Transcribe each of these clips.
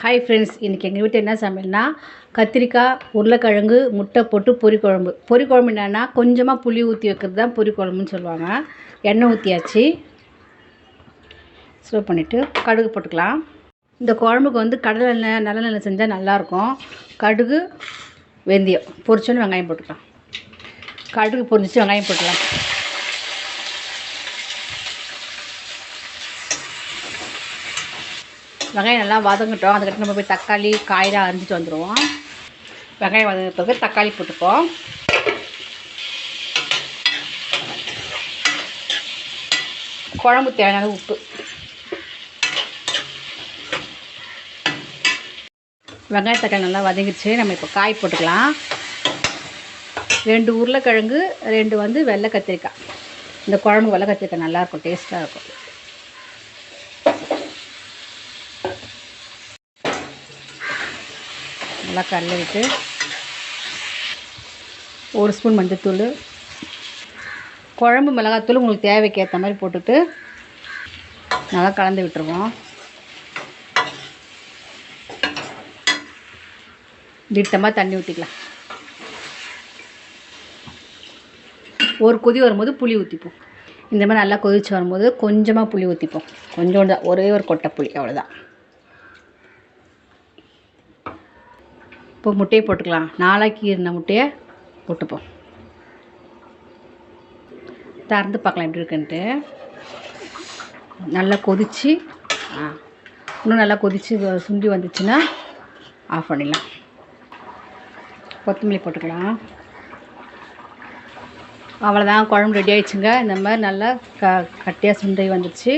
Hi friends இன்றைக்கி எங்கள் வீட்டில் என்ன சமையல்னா கத்திரிக்காய் உருளைக்கிழங்கு முட்டை போட்டு பொரி குழம்பு. பொரி குழம்பு என்னென்னா கொஞ்சமாக புளி ஊற்றி வைக்கிறது தான் பொரி குழம்புன்னு சொல்லுவாங்க. எண்ணெய் ஊற்றியாச்சு ஸ்லோ பண்ணிவிட்டு கடுகு போட்டுக்கலாம். இந்த குழம்புக்கு வந்து கடலை எண்ணெய் நல்லெண்ணெய் செஞ்சால் நல்லாயிருக்கும். கடுகு வெந்தயம். பொரிச்சோன்னு வெங்காயம் போட்டுக்கலாம். கடுகு பொரிஞ்சிச்சு வெங்காயம் போட்டுக்கலாம். வெங்காயம் நல்லா வதங்கட்டும். அதுக்கிட்ட நம்ம போய் தக்காளி காயெலாம் அரிஞ்சிட்டு வந்துடுவோம் வெங்காயம் வதங்கின பிறகு தக்காளி போட்டுப்போம். குழம்பு தேவையான உப்பு. வெங்காய தக்காளி நல்லா வதங்கிடுச்சு நம்ம இப்போ காய் போட்டுக்கலாம். ரெண்டு உருளைக்கிழங்கு ரெண்டு வந்து வெள்ளை கத்திரிக்காய். இந்த குழம்பு வெள்ளை கத்திரிக்காய் நல்லாயிருக்கும் டேஸ்ட்டாக இருக்கும். நல்லா கடல விட்டு ஒரு ஸ்பூன் மஞ்சத்தூள் குழம்பு மிளகாத்தூள் உங்களுக்கு தேவைக்கு ஏற்ற மாதிரி போட்டுட்டு நல்லா கலந்து விட்டுருவோம். திட்டமாக தண்ணி ஊற்றிக்கலாம் ஒரு கொதி வரும்போது புளி ஊற்றிப்போம் இந்த மாதிரி நல்லா கொதிச்சு வரும்போது கொஞ்சமாக புளி ஊற்றிப்போம் கொஞ்சோண்டு தான் ஒரே ஒரு கொட்டை புளி அவ்வளோதான் இப்போ முட்டையை போட்டுக்கலாம். நாளாக்கி இருந்த முட்டையை போட்டுப்போம். திறந்து பார்க்கலாம் எப்படி இருக்குன்ட்டு. நல்லா கொதித்து இன்னும் நல்லா கொதித்து சுண்டி வந்துச்சுன்னா ஆஃப் பண்ணிடலாம். கொத்தமல்லி போட்டுக்கலாம். அவ்வளோதான் குழம்பு ரெடி ஆயிடுச்சுங்க. இந்த மாதிரி நல்லா க கட்டியாக சுண்டி வந்துடுச்சு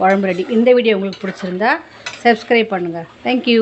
குழம்பு ரெடி இந்த வீடியோ உங்களுக்கு பிடிச்சிருந்தா சப்ஸ்கிரைப் பண்ணுங்கள் தேங்க்யூ